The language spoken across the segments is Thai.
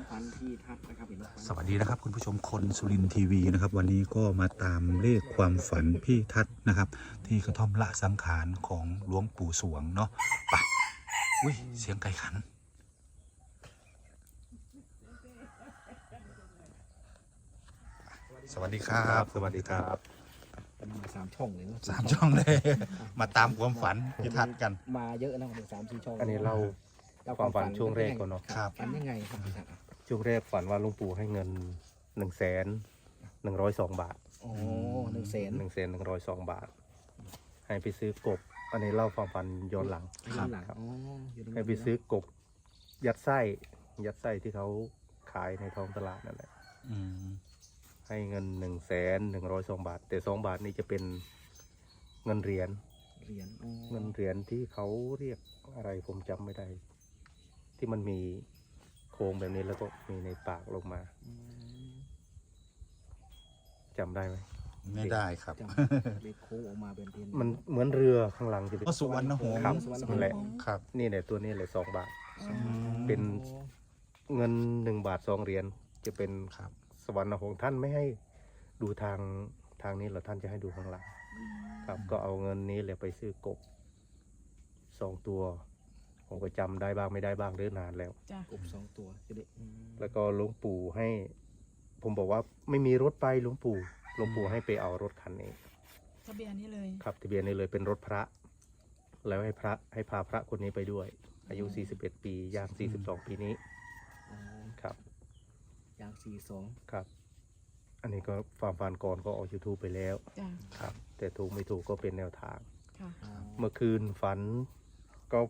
ความฝันที่ทัดนะครับเห็นว่าฝันสวัสดีนะครับ คุณผู้ชมคนสุรินทร์ทีวีนะครับ วันนี้ก็มาตามเลขความฝันพี่ทัศน์นะครับ ที่กระท่อมละสังขารของหลวงปู่สวงเนาะไปอุ้ยเสียงไก่ขันสวัสดีครับ สวัสดีครับเป็นมาสามช่องเลยเนอะสามช่องเลย มาตามความฝันพี่ทัศน์กัน มาเยอะนะผมสามสี่ช่องอันนี้เราเล่ความฝันช่วงแรกก่อนเนาะครับฝันยังไงครับพี่ทัศน์ ช่วงแรกฝันว่าหลุงปู่ให้เงินหนึ่งแสนหนึ่งร้อยสองบาทโอ้หนึ่งแสนหนึ่งแสนหนึ่งร้อยสองบาท ให้ไปซื้อกบ อันนี้เล่าความฝันย้อนหลังย้อนหลังครับอ๋ออยู่ในให้ไปซื้อกบ ยัดไส้ ยัดไส้ที่เขาขายในท้องตลาดนั่นแหละอืมให้เงินหนึ่งแสนหนึ่งร้อยสองบาท แต่สองบาทนี้จะเป็นเงินเหรียญเหรียญอ๋อเงินเหรียญที่เขาเรียกอะไรผมจำไม่ได้ ที่มันมีโค้งแบบนี้แล้วก็มีในปากลงมาอืมจำได้ไหม ไม่ได้ครับจำเลขโค้งออกมาเป็นเป็นมันเหมือนเรือข้างหลังจะเป็น ก็สุวรรณหงส์ครับสุวรรณหงส์นั่นแหละ ครับ นี่แหละตัวนี้แหละสองบาทอืมเป็น เงินหนึ่งบาทสองเหรียญจะเป็นครับ สวรรค์ของท่านไม่ให้ดูทางทางนี้หรอกท่านจะให้ดูข้างหลัง ครับ ก็เอาเงินนี้แหละไปซื้อกบสองตัว ผมก็จำได้บ้างไม่ได้บ้างเรื่อนานแล้ว จ้ะ กบสองตัวจะได้อืมแล้วก็หลวงปู่ให้ ผมบอกว่าไม่มีรถไปหลวงปู่หลวงปู่ให้ไปเอารถคันนี้ ทะเบียนนี้เลยครับทะเบียนนี้เลยเป็นรถพระ แล้วให้พระให้พาพระคนนี้ไปด้วย อายุ 41 ปีย่าง 42 ปีนี้อ๋อครับยางสี่สองครับ อันนี้ก็ฟาร์มฟานก่อนก็ออก YouTube ไปแล้วจ้ะครับ แต่ถูกไม่ถูกก็เป็นแนวทาง ค่ะอ๋อเมื่อคืนฝันก็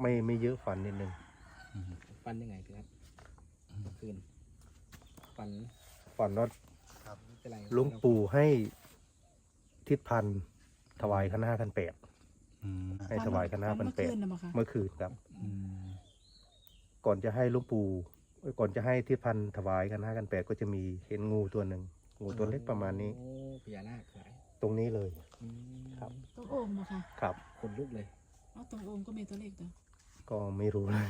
ไม่ไม่เยอะฝันนิดนึงฝันยังไงพี่ทัศน์เมื่อคืนฝันฝันว่าไม่เป็นไรหลุงปู่ให้ทิศพันธ์ถวายคณะพันแปดอืมให้ถวายคณะพันเมื่อแปคืดนนะมั้งคะเมื่อคืนครับอืมก่อนจะให้หลุงปู่เอ้ยก่อนจะให้ทิศพันธ์ถวายคณะกันแปดก็จะมีเห็นงูตัวหนึ่งงูตัวเล็กประมาณนี้โอ้พญานาคขายตรงนี้เลยอืมครับต้องโอ่งมาค่ะครับขนลุกเลยเอาตรงโอ่งก็มีตัวเลขตัว ก็ไม่รู้นะ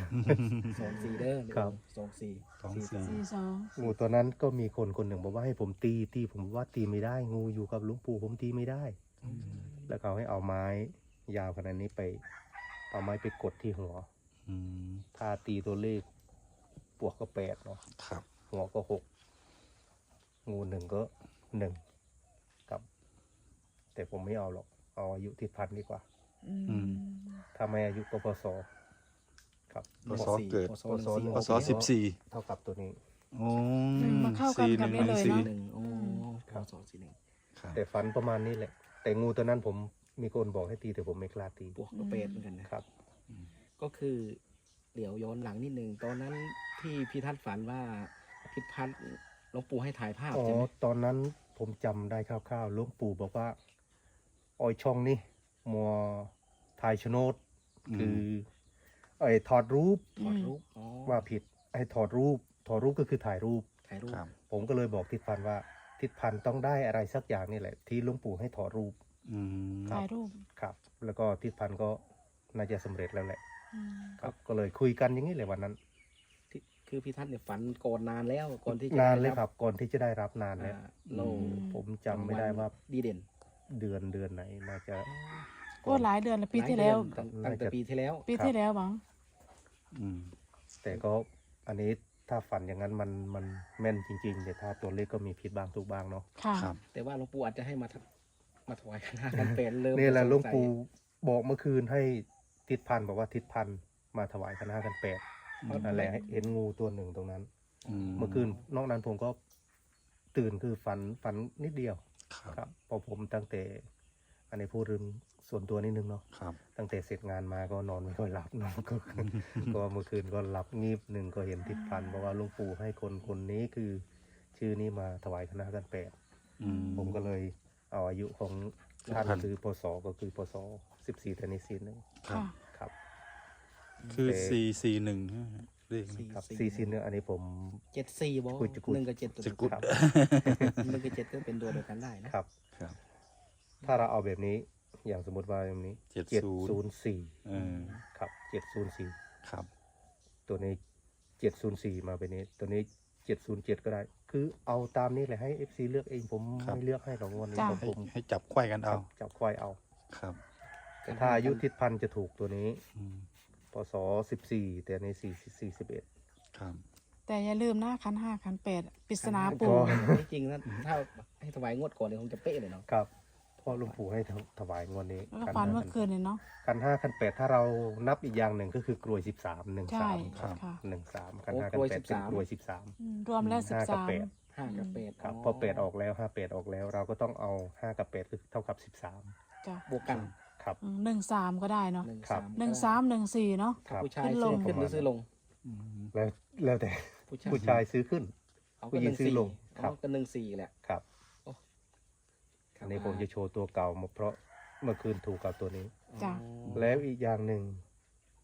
สองสี่เด้อครับ สองสี่สองสี่ สี่สองงูตัวนั้นก็มีคนคนหนึ่งบอกว่าให้ผมตีตีผมว่าตีไม่ได้ งูอยู่กับหลุงปู่ผมตีไม่ได้อืมแล้วเขาให้เอาไม้ยาวขนาดนี้ไป เอาไม้ไปกดที่หัว อืมถ้าตีตัวเลขปวกก็แปดเนาะครับหัวก็หกงูหนึ่งก็หนึ่งครับ แต่ผมไม่เอาหรอก เอาอายุทิศพันธ์ดีกว่า อืม ถ้าไม่อายุก็พศ ครับพศเกิด พศหนึ่งสี่พศสิบสี่เท่ากับตัวนี้ โอ้มาเข้ากันกับนี้เลยสี่เนาะหนึ่งโอ้ครัพบศสี่หนึ่งครับแต่ฝันประมาณนี้แหละ แต่งูตัวนั้นผมมีคนบอกให้ตีแต่ผมไม่กล้าตีบวกก็เป็ดเหมือนกันนะ ครับ ก็คือเดี๋ยวย้อนหลังนิดนึง ตอนนั้นที่พี่ทัศน์ฝันว่าพิพัฒน์หลวงปู่ให้ถ่ายภาพอ๋อ ใช่ไหมตอนนั้นผมจำได้คร่าวๆหลวงปู่บอกว่าออยช่องนี่มัวถ่ายโฉนด คือ ไอ้ถอดรูปถอดรูปอ๋อว่าผิดไอ้ถอดรูป ถอดรูปก็คือถ่ายรูป ถ่ายรูปครับ ผมก็เลยบอกทิศพันธ์ว่า ทิศพันธ์ต้องได้อะไรสักอย่างนี่แหละ ที่หลุงปู่ให้ถอดรูปอืมถ่ายรูปครับ แล้วก็ทิศพันธ์ก็น่าจะสำเร็จแล้วแหละ อืมครับก็เลยคุยกันอย่างนี้เลยวันนั้น ที่คือพี่ทัศน์เนี่ยฝันก่อนนานแล้วก่อนที่จะนานเลยได้ครับก่อนที่จะได้รับนานแล้ว อ่าเราผมจำไม่ได้ว่าดีเด่นเดือนเดือนไหนน่าจะ ก็หลายเดือนแล้วปีที่แล้วหายเดือนตั้งตั้งแต่ปีที่แล้ว ปีที่แล้วบัง อืม แต่ก็อันนี้ถ้าฝันอย่างนั้นมันมันแม่นจริง ๆ แต่ถ้าตัวเลขก็มีผิดบ้างถูกบ้างเนาะค่ะ ครับ แต่ว่าหลวงปู่อาจจะให้มาทำมาถวายคณะกันเป็นเริ่มนี่แหละสงสัยหลุงปู่บอกเมื่อคืนให้ทิศพันธ์บอกว่าทิศพันธ์มาถวายคณะกันแปดอืม นั่นแหละเห็นงูตัวหนึ่งตรงนั้นอืมเมื่อคืนนอกนั้นผมก็ตื่นคือฝันฝันนิดเดียวครับ ครับเพอผมตั้งแต่ อันนี้พูดเรื่องส่วนตัวนิดนึงเนาะครับ ตั้งแต่เสร็จงานมาก็นอนไม่ค่อยหลับเนอะก็ ก็เมื่อคืนก็หลับงีบหนึ่งก็เห็นทิศพันธ์บอกว่าหลุงปู่ให้คนคนนี้คือชื่อนี้มาถวายคณะกันแปดอืมผมก็เลยเอาอายุของท่านท่านคือพศก็คือพศสิบสี่ธนิสีหนึ่งครับค่ะครับ คือแต่สี่สี่หนึ่งเลขสี่นี้ครับสี่สี่สีหนึ่งอันนี้ผมเจ็ดสี่บอกุยจะกุยหนึ่งกับเจ็ดตัวจะกุดครับหนึ่งกับเจ็ดก็เป็นตัวเดียวกันได้นะครับครับ ถ้าเราเอาแบบนี้ อย่างสมมติว่าแบบนี้70เจ็ดศูนย์สี่เออครับเจ็ดศูนย์สี่ครับ ตัวนี้เจ็ดศูนย์สี่มาเป็นนี้ ตัวนี้เจ็ดศูนย์เจ็ดก็ได้ คือเอาตามนี้เลยให้เอฟซีเลือกเองผมครับไม่เลือกให้หรอกงวดนี้จ้ะของให้ผมให้จับไขว้กันคเอารับจับควายเอาครับ แต่ถ้าอายุทิศพันธ์จะถูกตัวนี้อืมพศสิบสี่แต่ในสี่สี่สิบเอ็ดครับแต่อย่าลืมนะคันห้าคันแปดปริศนาก็ปู่จริงๆนะถ้าให้ถวายงวดก่อนเนี่ยคงจะเป๊ะเลยเนาะครับ พ่อหลุงปู่ให้ถถวายงวดนี้แล้วก็ฝันเมื่อคืนเนี่ยเนาะคันห้าคันแปดถ้าเรานับอีกอย่างหนึ่งก็คือกรวยสิบสามหนึ่งใช่สามครับค่ะ หนึ่งสามคันห้าคันแปดเป็นกรวยสิบสามอืมรวมแล้วสิบห้ากับสามแปดห้ากับแปดครับพอแปดออกแล้วห้าแปดออกแล้ว เราก็ต้องเอาห้ากับแปดคือเท่ากับสิบสามจ้ะบวกกันครับ อืมหนึ่งสามก็ได้เนาะหนึ่งครัสาบมหนึ่งสามหนึ่งสี่เนาะครับผู้ชายขึ้นลซื้องขึ้นหรือซื้อลงอืมแล้วแล้วแต่ผู้ชายผู้ชายซื้อขึ้น เอาผู้ก็หญิหงนึ่งซื้อสี่ลงครับเอาก็หนึ่งสี่แหละ ครับครับ อันนี้ผมจะโชว์ตัวเก่ามาเพราะเมื่อคืนถูกกับตัวนี้ จ้ะอ๋อแล้วอีกอย่างหนึ่ง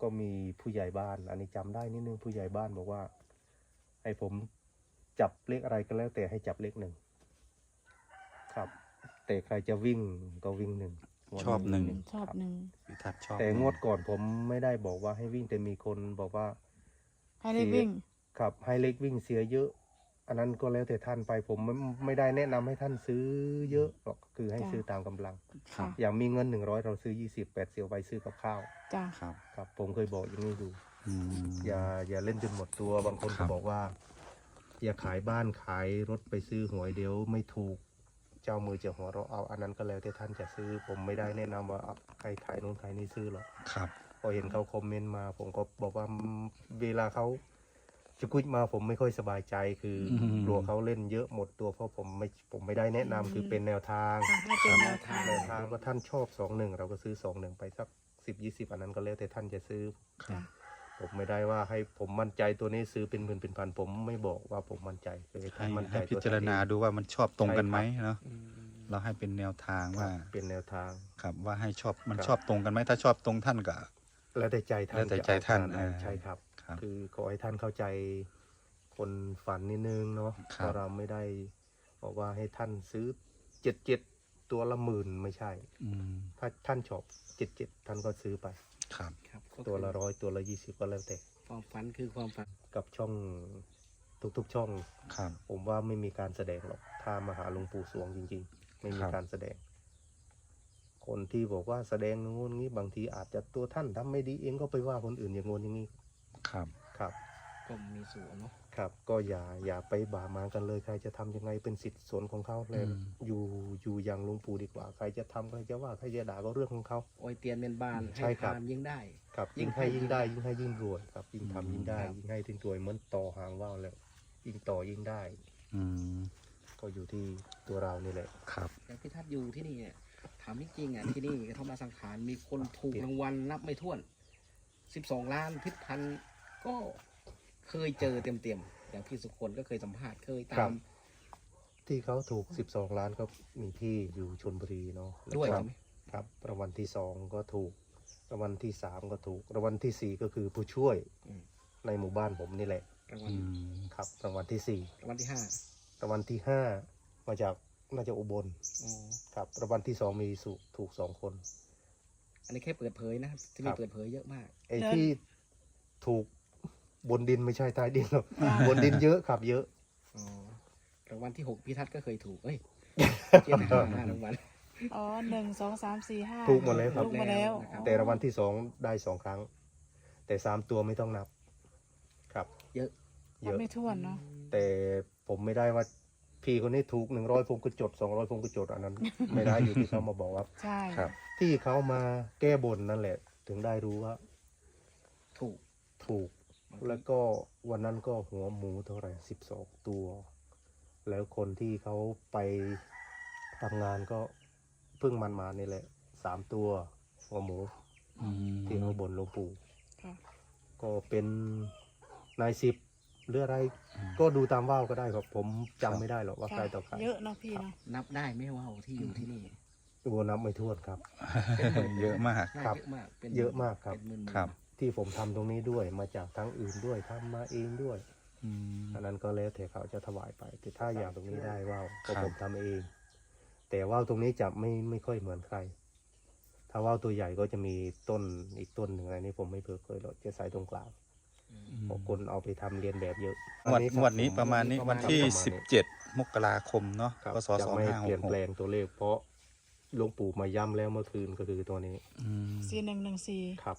ก็มีผู้ใหญ่บ้าน อันนี้จำได้นิดนึงผู้ใหญ่บ้านบอกว่า ให้ผมจับเลขอะไรก็แล้ว แต่ให้จับเลขหนึ่งครับ แต่ใครจะวิ่งก็วิ่งหนึ่งงวดชอบหนึ่ง ชอบหนึ่งพี่ทัศน์ชอบแต่งวดก่อนผมไม่ได้บอกว่าให้วิ่งแต่มีคนบอกว่า ให้ได้วิ่ง ครับให้เลขวิ่งเสียเยอะ อันนั้นก็แล้วแต่ท่านไปผมไม่ไม่ได้แนะนำให้ท่านซื้อเยอะหรอกคือให้จ้ะ ซื้อตามกำลัง ครับอย่างมีเงินหนึ่งร้อยเราซื้อยี่สิบแปดเสียวไปซื้อกับข้าวจ้ะครับครับผมเคยบอกอย่างนี้ดูอืม อย่าอย่าเล่นจนหมดตัวบางคนครัก็บ บอกว่า อย่าขายบ้านขายรถไปซื้อหวยเดี๋ยวไม่ถูก เจ้ามือจะหัวเราะเอาอันนั้นก็แล้วแต่ท่านจะซื้อ ผมไม่ได้แนะนำว่าเอาใครขายนู้นขายนี่ซื้อหรอก ครับ พอเห็นเขาคอมเมนต์มา ผมก็บอกว่าอืมเวลาเขา จะกุยมาผมไม่ค่อยสบายใจคืออมกลัวเขาเล่นเยอะหมดตัวเพราะผมไม่ผมไม่ได้แนะนำคือเป็นแนวทางค่ะให้เป็นแนวทางแนวทางก็ท่านชอบสองหนึ่งเราก็ซื้อสองหนึ่งไปสักสิบยี่สิบอันนั้นก็แล้วแต่ท่านจะซื้อครับผมไม่ได้ว่าให้ผมมั่นใจตัวนี้ซื้อเป็นหมื่นเป็นพันผมไม่บอกว่าผมมั่นใจคือให้ให้ท่านมั่นใจให้พิตัวจารณาท่นเองดูว่ามันชอบตรงกันไหมเนาะอืมเราให้เป็นแนวทางว่าเป็นแนวทาง ครับว่าให้ชอบมันครับ ชอบตรงกันไหมถ้าชอบตรงท่านก็ แล้วแต่ใจท่านแล้วแต่จะใจท่านเอขดไหอ่าใช่ครับ ครับคือขอให้ท่านเข้าใจคนฝันนิดนึงเนาะครับ เพราะเราไม่ได้บอกว่าให้ท่านซื้อเจ็ดเจ็ดตัวละหมื่นไม่ใช่ อืมถ้าท่านชอบเจ็ดเจ็ดท่านก็ซื้อไป ครับ ครับก็คือตัวละร้อยตัวละยี่สิบก็แล้วแต่ ความฝันคือความฝัน กับช่องทุกๆช่อง ครับ ผมว่าไม่มีการแสดงหรอก ถ้ามาหาหลวงปู่สวงจริง ๆ ไม่มีครับ การแสดง คนที่บอกว่าแสดงงูนงี้บางทีอาจจะตัวท่านทำไม่ดีเองก็ไปว่าคนอื่นอย่างงูนอย่างนี้ ครับครับก็มีส่วนเนาะ ครับ ก็อย่าอย่าไปบ่ามากันเลยใครจะทำยังไงเป็นสิทธิ์ส่วนของเขาเลยอืม อยู่อยู่อย่างหลวงปู่ดีกว่า ใครจะทำใครจะว่าใครจะด่าก็เรื่องของเขา โอยเตียนเป็นบ้านใช่ให้ครับ ทานยิ่งได้ ครับยิ่ยิ่งงให้ให้ยิ่งได้ยิ่งให้ยิ่งรวยครับยิ่งอืมทำยิ่งได้ครับ ยิ่งให้ยิ่งรวยเหมือนต่อหางว่าวแล้วยิ่งต่อยิ่งได้ อืมก็อยู่ที่ตัวเรานี่แหละ ครับอย่างพี่ทัศน์อยู่ที่นี่เนี่ยถามจริงๆอะที่นี่กระท่อมราสังขารมีคนถูกรางวัลนับไม่ถ้วนสิบสองล้านทิศพันธ์ ก็เคยเจอเต็มๆอย่างพี่สุคนก็เคยสัมภาษณ์เคยครัตาม บ ที่เขาถูก 12 ล้านก็มีพี่อยู่ชนบุรีเนาะแล้ด้วยก็ใช่ไหมครับรางวัลที่สองก็ถูกรางวัลที่สามก็ถูกรางวัลที่สี่ก็คือผู้ช่วยอืมในหมู่บ้านผมนี่แหละรางวัลอืมครับรางวัลที่สี่รางวัลที่ห้ารางวัลที่ห้ามาจากน่าจะอุบลอ๋อครับรางวัลที่สองมีสุถูกสองคน อันนี้แค่เปิดเผยนะที่คมีรับ เปิดเผยเยอะมาก ไอ้เดินที่ถูก บนดินไม่ใช่ใต้ดินหรอกจ้ะบนดินเยอะครับเยอะอ๋อรางวัลที่หกพี่ทัศน์ก็เคยถูกเอ้ยเจ็ดห้าห้ารางวัล อ๋อหนึ่งสองสามสี่ห้าถูกหมดแล้วครับ ถูกหมดแล้วนะครับ แต่รางวัลที่สองได้สองครั้ง แต่สามตัวไม่ต้องนับ ครับ เยอะ เยอะ ไม่ท่วนเนาะแต่ผมไม่ได้ว่าพี่คนนี้ถูกหนึ่งร้อยผมก็จดสองร้อยผมก็จดอันนั้น ไม่ได้อยู่ที่เขามาบอกว่าใช่ ครับ ที่เขามาแก้บนนั่นแหละ ถึงได้รู้ว่าถูกถูก แล้วก็วันนั้นก็หัวหมูเท่าไหร่สิบสองตัว แล้วคนที่เขาไปทำงานก็เพิ่งมันมานี่แหละสามตัว หัวหมูอืมที่เขาบนหลวงปู่ค่ะก็เป็นนายสิบหรืออะไรก็ดูตามว่าวก็ได้ครับ ผมจำไม่ได้หรอกว่าใครต่อใครเยอะเนาะพี่เนาะนับได้ไหมว่าวที่อยู่ที่นี่โอ้นับไม่ถ้วนครับ เยอะมากน่าครับเยอะมากเป็นเยอะมากครับ เป็นหมื่นๆครับ ที่ผมทำตรงนี้ด้วยมาจากทั้งอื่นด้วยทำมาเองด้วยอืมอันนั้นก็แล้วแต่เขาจะถวายไป แต่ถ้าอย่างตรงนี้ได้ว่าวก็ครับผมทำเอง แต่ว่าวตรงนี้จะไม่ไม่ค่อยเหมือนใคร ถ้าว่าวตัวใหญ่ก็จะมีต้นอีกต้นหนึ่งอะไรนี่ผมไม่เปิดเผยหรอกจะใส่ตรงกลางเพราะคนเอาไปทำเรียนแบบเยอะงวดอังวดนี้ประมาณนี้วันที่ประมาณนี้17มกราคมเนาะครับพศจะไม่เปลี่ยนแปล2566งตัวเลขเพราะหลวงปู่มาย้ำแล้วเมื่อคืนก็คือตัวนี้อืมสี่หนึ่งหนึ่งสี่ครับ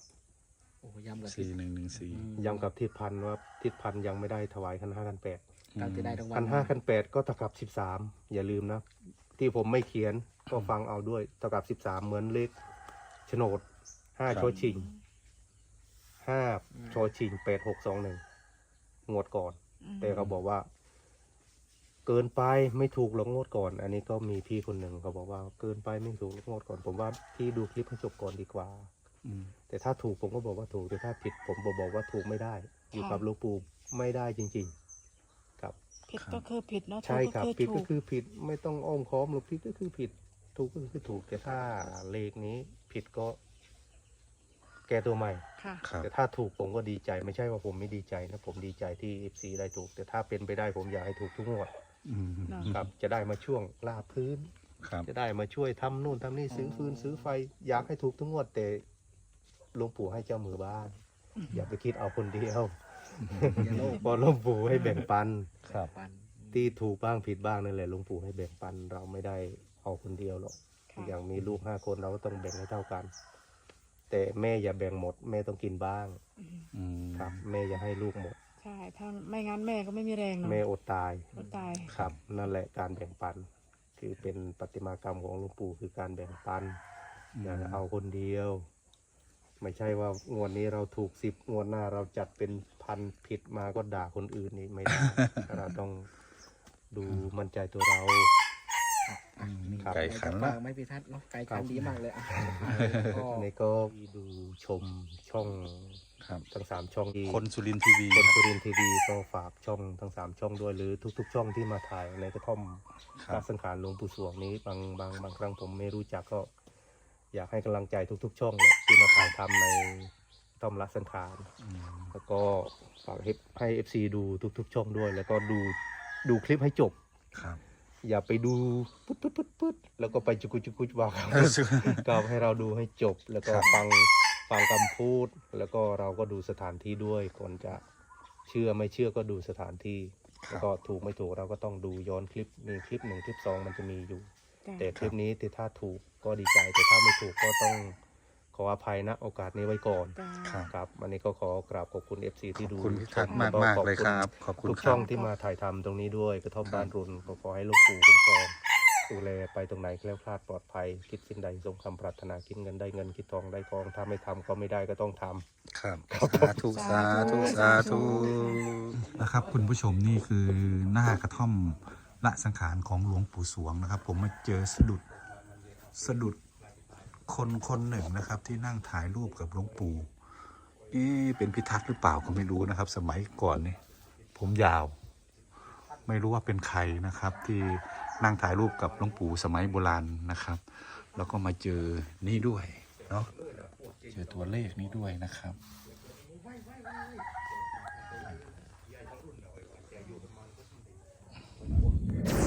โอ้ย้ำเลยสี่หนึ่งหนึ่งสี่ย้ำกับทิศพันธ์ว่าทิศพันธ์ยังไม่ได้ถวายคันห้าคันแปดตั้งแต่ได้รางวัลคันห้าคันแปดก็เท่ากับสิบสามอย่าลืมนะ ที่ผมไม่เขียนก็ฟังเอาด้วยเท่ากับสิบสามเหมือนเลขโฉนดห้าชอชิงห้าชอชิงแปดหกสองหนึ่งงวดก่อน แต่เขาบอกว่า เกินไปไม่ถูกหรอกงวดก่อน อันนี้ก็มีพี่คนหนึ่งเขาบอกว่า เกินไปไม่ถูกหรอกงวดก่อน ผมว่าพี่ดูคลิปให้จบก่อนดีกว่าอืม แต่ถ้าถูกผมก็บอกว่าถูก แต่ถ้าผิดผมบอกบอกว่าถูกไม่ได้ อยู่กับหลวงปู่ไม่ได้จริง ๆ ครับ ผิดก็คือผิดเนาะใช่ครับถูกผิดก็ก็คือถูกคือผิดไม่ต้องอ้อมค้อมหรอกผิดก็คือผิด ถูกก็คือถูก แต่ถ้าเลขนี้ผิดก็ แก้ตัวใหม่ ค่ะ ครับ แต่ถ้าถูกผมก็ดีใจ ไม่ใช่ว่าผมไม่ดีใจนะ ผมดีใจที่ FC ได้ถูก แต่ถ้าเป็นไปได้ผมอยากให้ถูกทุกงวดอืมเนาะครับ จะได้มาช่วงลาบพื้น ครับ จะได้มาช่วยทำนู่นทำนี่ซื้อฟืนซื้อไฟอยากให้ถูกทุกงวดแต่ หลวงปู่ให้เจ้ามือบ้าน อย่าไปคิดเอาคนเดียวอย่าโลภเพอหลวงปู่ให้แบ่งปัน ครับ ปันที่ถูกบ้างผิดบ้างนั่นแหละหลวงปู่ให้แบ่งปันเราไม่ได้เอาคนเดียวหรอก ค่ะอย่างมีลูกห้าคนเราก็ต้องแบ่งให้เท่ากัน แต่แม่อย่าแบ่งหมด แม่ต้องกินบ้างอืมครับ แม่อย่าให้ลูกหมด ใช่ถ้าไม่งั้นแม่ก็ไม่มีแรงเนาะแม่อดตายก็ตายครับ นั่นแหละการแบ่งปัน คือเป็นปฏิมากรรมของหลวงปู่คือการแบ่งปันอย่าเอาคนเดียว ไม่ใช่ว่างวดนี้เราถูกสิบงวดหน้าเราจัดเป็นพันผิดมาก็ด่าคนอื่นนี่ไม่ได้ เราต้องดูมั่นใจตัวเราอะนี่ครับ ไก่ขันละฝากไม่พิทัศน์เนาะไก่ขันดีมากเลยอะก็อันนี้ก็ดูชมช่องครับ ทั้งสามช่องที่ คนสุรินทร์ทีวี คนสุรินทร์ทีวีก็ฝากช่องทั้งสามช่องด้วยหรือทุก ๆ ช่องที่มาถ่ายในกระท่อมครัราบชสังขารหลวงปู่สวงนี้บางบางบางครั้งผมไม่รู้จักก็ อยากให้กำลังใจทุกๆ ช่องเลยที่มาถ่ายทำในกระท่อมราชสังขารอืมแล้วก็ฝากให้ให้เอฟซีดูทุกๆ ช่องด้วย แล้วก็ดูดูคลิปให้จบ ครับ อย่าไปดูปึ๊ดปึ๊ดปึ๊ดปึ๊ดแล้วก็ไปจุกุจุกุจว่าครับก็ให้เราดูให้จบ แล้วก็ครับฟังฟังคำพูด แล้วก็เราก็ดูสถานที่ด้วยก่อนจะเชื่อไม่เชื่อก็ดูสถานที่ แล้วก็ถูกไม่ถูกเราก็ต้องดูย้อนคลิปมีคลิปหนึ่งคลิปสองมันจะมีอยู่จ้ะ แต่คลิปนี้ที่ถ้าถูกก็ดีใจแต่ถ้าไม่ถูกก็ต้องขออภัยนะโอกาสนี้ไว้ก่อนจ้ะครับครับวันนี้ก็ขอกราบขอบคุณ FC ที่ดูขอบคุณพี่ทัศน์มากแวมากขอบเลยณครับ ขอบคุณทุกคช่รัอบงที่มาถ่ายทำตรงนี้ด้วยกระท่อมบ้านรุนก็ขอให้หลูกปู่คุ้มครองดูแลไปตรงไหนแคล้วคลาดปลอดภัย คิดสิ่งใดสมคำปรารถนาคิดเงินได้เงินคิดทองได้ทองถ้าไม่ทำก็ไม่ได้ก็ต้องทำครับสาธุสาธุสาธุนะครับ คุณผู้ชมนี่คือหน้ากระท่อม ละสังขารของหลวงปู่สวงนะครับ ผมมาเจอสะดุดสะดุดคนคนหนึ่งนะครับ ที่นั่งถ่ายรูปกับหลวงปู่เอ๊เป็นพิทักษ์หรือเปล่าก็ไม่รู้นะครับ สมัยก่อนนี่ผมยาว ไม่รู้ว่าเป็นใครนะครับ ที่นั่งถ่ายรูปกับหลวงปู่สมัยโบราณนะครับ แล้วก็มาเจอนี่ด้วยเนาะเจอตัวเลขนี้ด้วยนะครับ